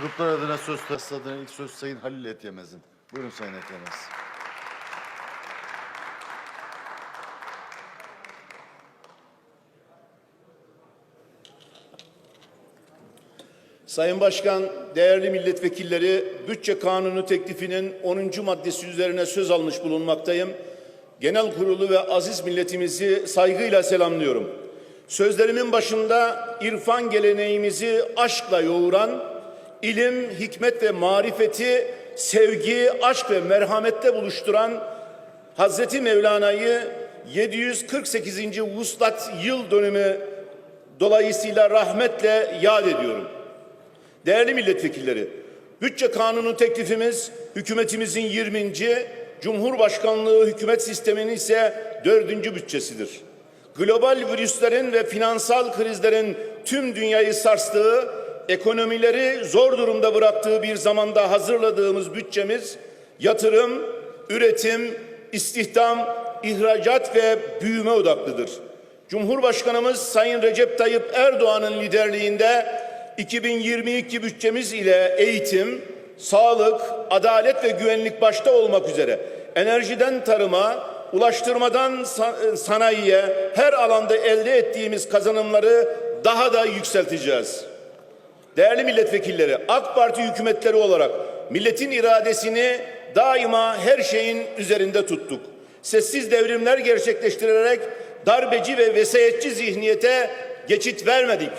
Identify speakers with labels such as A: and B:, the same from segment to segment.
A: Gruplar adına söz tasladığına ilk söz Sayın Halil Etyemez'in. Buyurun Sayın Etyemez.
B: Sayın Başkan, değerli milletvekilleri, bütçe kanunu teklifinin 10. maddesi üzerine söz almış bulunmaktayım. Genel kurulu ve aziz milletimizi saygıyla selamlıyorum. Sözlerimin başında irfan geleneğimizi aşkla yoğuran, ilim, hikmet ve marifeti sevgi, aşk ve merhamette buluşturan Hazreti Mevlana'yı 748. Vuslat yıl dönümü dolayısıyla rahmetle yad ediyorum. Değerli milletvekilleri, bütçe kanunu teklifimiz hükümetimizin 20. Cumhurbaşkanlığı hükümet sisteminin ise 4. bütçesidir. Global virüslerin ve finansal krizlerin tüm dünyayı sarstığı, ekonomileri zor durumda bıraktığı bir zamanda hazırladığımız bütçemiz yatırım, üretim, istihdam, ihracat ve büyüme odaklıdır. Cumhurbaşkanımız Sayın Recep Tayyip Erdoğan'ın liderliğinde 2022 bütçemiz ile eğitim, sağlık, adalet ve güvenlik başta olmak üzere enerjiden tarıma, ulaştırmadan sa- sanayiye her alanda elde ettiğimiz kazanımları daha da yükselteceğiz. Değerli milletvekilleri, AK Parti hükümetleri olarak milletin iradesini daima her şeyin üzerinde tuttuk. Sessiz devrimler gerçekleştirerek darbeci ve vesayetçi zihniyete geçit vermedik.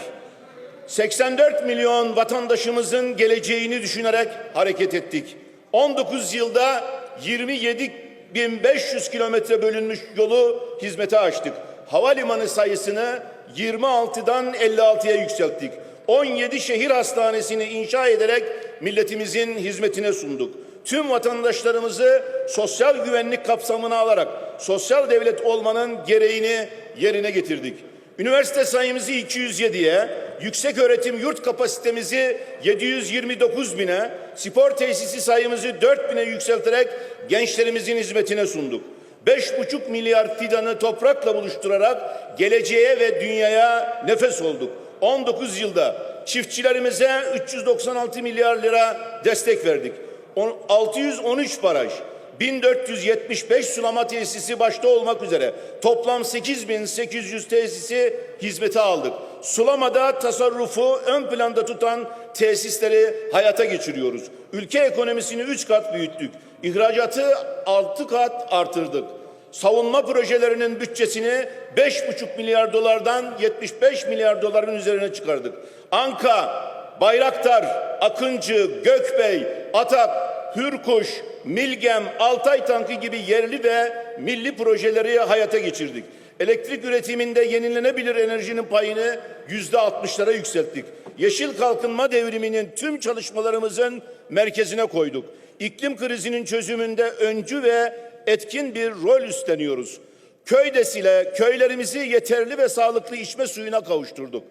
B: 84 milyon vatandaşımızın geleceğini düşünerek hareket ettik. 19 yılda 27.500 kilometre bölünmüş yolu hizmete açtık. Havalimanı sayısını 26'dan 56'ya yükselttik. 17 şehir hastanesini inşa ederek milletimizin hizmetine sunduk. Tüm vatandaşlarımızı sosyal güvenlik kapsamına alarak sosyal devlet olmanın gereğini yerine getirdik. Üniversite sayımızı 207'ye, yüksek öğretim yurt kapasitemizi 729 bine, spor tesisi sayımızı 4 bine yükselterek gençlerimizin hizmetine sunduk. 5,5 milyar fidanı toprakla buluşturarak geleceğe ve dünyaya nefes olduk. 19 yılda çiftçilerimize 396 milyar lira destek verdik. On- 613 baraj, 1475 sulama tesisi başta olmak üzere toplam 8800 tesisi hizmete aldık. Sulamada tasarrufu ön planda tutan tesisleri hayata geçiriyoruz. Ülke ekonomisini 3 kat büyüttük. İhracatı 6 kat artırdık. Savunma projelerinin bütçesini 5,5 milyar dolardan 75 milyar doların üzerine çıkardık. Anka, Bayraktar, Akıncı, Gökbey, Atak, Hürkuş, Milgem, Altay tankı gibi yerli ve milli projeleri hayata geçirdik. Elektrik üretiminde yenilenebilir enerjinin payını yüzde altmışlara yükselttik. Yeşil kalkınma devriminin tüm çalışmalarımızın merkezine koyduk. İklim krizinin çözümünde öncü ve etkin bir rol üstleniyoruz. Köydes ile köylerimizi yeterli ve sağlıklı içme suyuna kavuşturduk.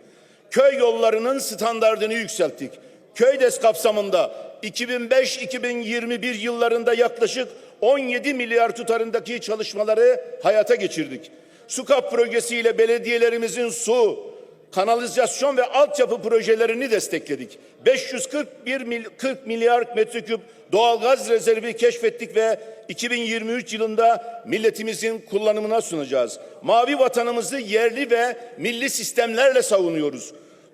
B: Köy yollarının standartını yükselttik. Köydes kapsamında 2005-2021 yıllarında yaklaşık 17 milyar tutarındaki çalışmaları hayata geçirdik. SUKAP projesiyle belediyelerimizin su, kanalizasyon ve altyapı projelerini destekledik. 541 mil, 40 milyar metreküp doğalgaz rezervi keşfettik ve 2023 yılında milletimizin kullanımına sunacağız. Mavi vatanımızı yerli ve milli sistemlerle savunuyoruz.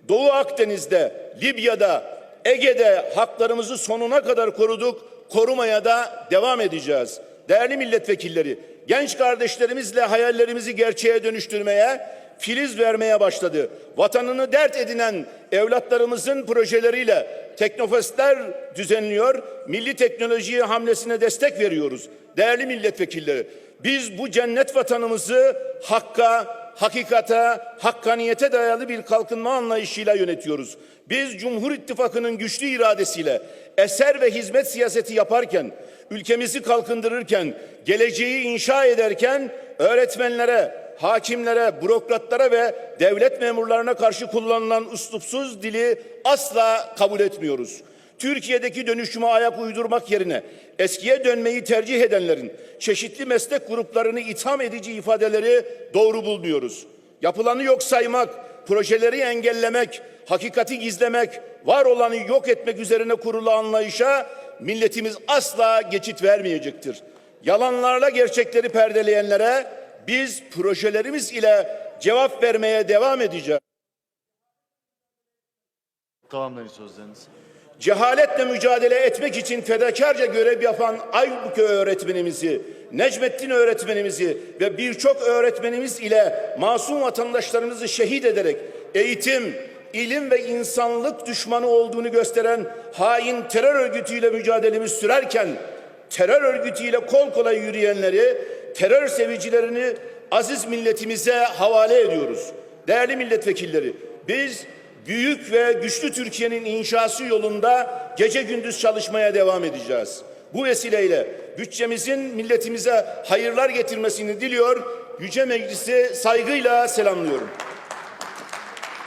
B: Doğu Akdeniz'de, Libya'da, Ege'de haklarımızı sonuna kadar koruduk, korumaya da devam edeceğiz. Değerli milletvekilleri, genç kardeşlerimizle hayallerimizi gerçeğe dönüştürmeye, filiz vermeye başladı. Vatanını dert edinen evlatlarımızın projeleriyle teknofestler düzenliyor, milli teknolojiye hamlesine destek veriyoruz. Değerli milletvekilleri, biz bu cennet vatanımızı hakka, hakikate, hakkaniyete dayalı bir kalkınma anlayışıyla yönetiyoruz. Biz Cumhur İttifakı'nın güçlü iradesiyle eser ve hizmet siyaseti yaparken, ülkemizi kalkındırırken, geleceği inşa ederken öğretmenlere, hakimlere, bürokratlara ve devlet memurlarına karşı kullanılan uslupsuz dili asla kabul etmiyoruz. Türkiye'deki dönüşüme ayak uydurmak yerine eskiye dönmeyi tercih edenlerin çeşitli meslek gruplarını itham edici ifadeleri doğru bulmuyoruz. Yapılanı yok saymak, projeleri engellemek, hakikati gizlemek, var olanı yok etmek üzerine kurulu anlayışa milletimiz asla geçit vermeyecektir. Yalanlarla gerçekleri perdeleyenlere biz projelerimiz ile cevap vermeye devam edeceğiz.
A: Tamamlayın sözlerinizi.
B: Cehaletle mücadele etmek için fedakarca görev yapan Aybüke öğretmenimizi, Necmettin öğretmenimizi ve birçok öğretmenimiz ile masum vatandaşlarımızı şehit ederek eğitim, ilim ve insanlık düşmanı olduğunu gösteren hain terör örgütüyle mücadelemiz sürerken terör örgütüyle kol kola yürüyenleri, terör sevicilerini aziz milletimize havale ediyoruz. Değerli milletvekilleri, biz büyük ve güçlü Türkiye'nin inşası yolunda gece gündüz çalışmaya devam edeceğiz. Bu vesileyle bütçemizin milletimize hayırlar getirmesini diliyor, Yüce Meclisi saygıyla selamlıyorum.